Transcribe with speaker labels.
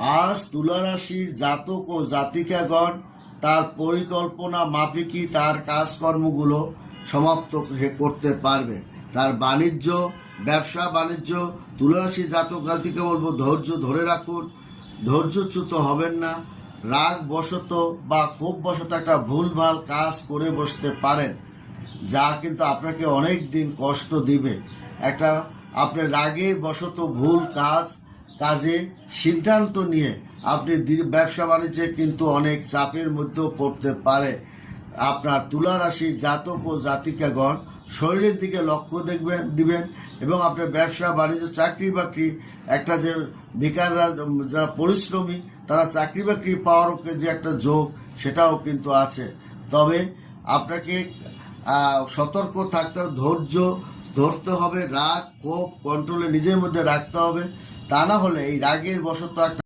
Speaker 1: আজ তুলারাশির জাতক ও জাতিকাগণ তার পরিকল্পনা মাফিকই তার কাজকর্মগুলো সমাপ্ত করতে পারবে। তার বাণিজ্য, ব্যবসা, বাণিজ্য তুলারাশি জাতক, জাতিকে বলব ধৈর্য ধরে রাখুন। ধৈর্যচ্যুত হবেন না। রাগ বশত বা ক্ষোভ বশত একটা ভুলভাল কাজ করে বসতে পারেন, যা কিন্তু আপনাকে অনেক দিন কষ্ট দিবে। একটা আপনার রাগের বশত ভুল কাজ কাজে সিদ্ধান্ত নিয়ে আপনি ব্যবসা বাণিজ্যে কিন্তু অনেক চাপের মধ্যেও পড়তে পারে। আপনার তুলা রাশির জাতক ও জাতিকাগণ শরীরের দিকে লক্ষ্য দেখবেন, দিবেন এবং আপনার ব্যবসা, বাণিজ্য, চাকরি বাকরি একটা যে বেকাররা, যারা পরিশ্রমী, তারা চাকরি বাকরি পাওয়ার যে একটা যোগ সেটাও কিন্তু আছে। তবে আপনাকে সতর্ক থাকতে হবে, ধৈর্য ধরতে হবে, রাগ, ক্ষোভ কন্ট্রোলে নিজের মধ্যে রাখতে হবে। তা না হলে এই রাগের বশত একটা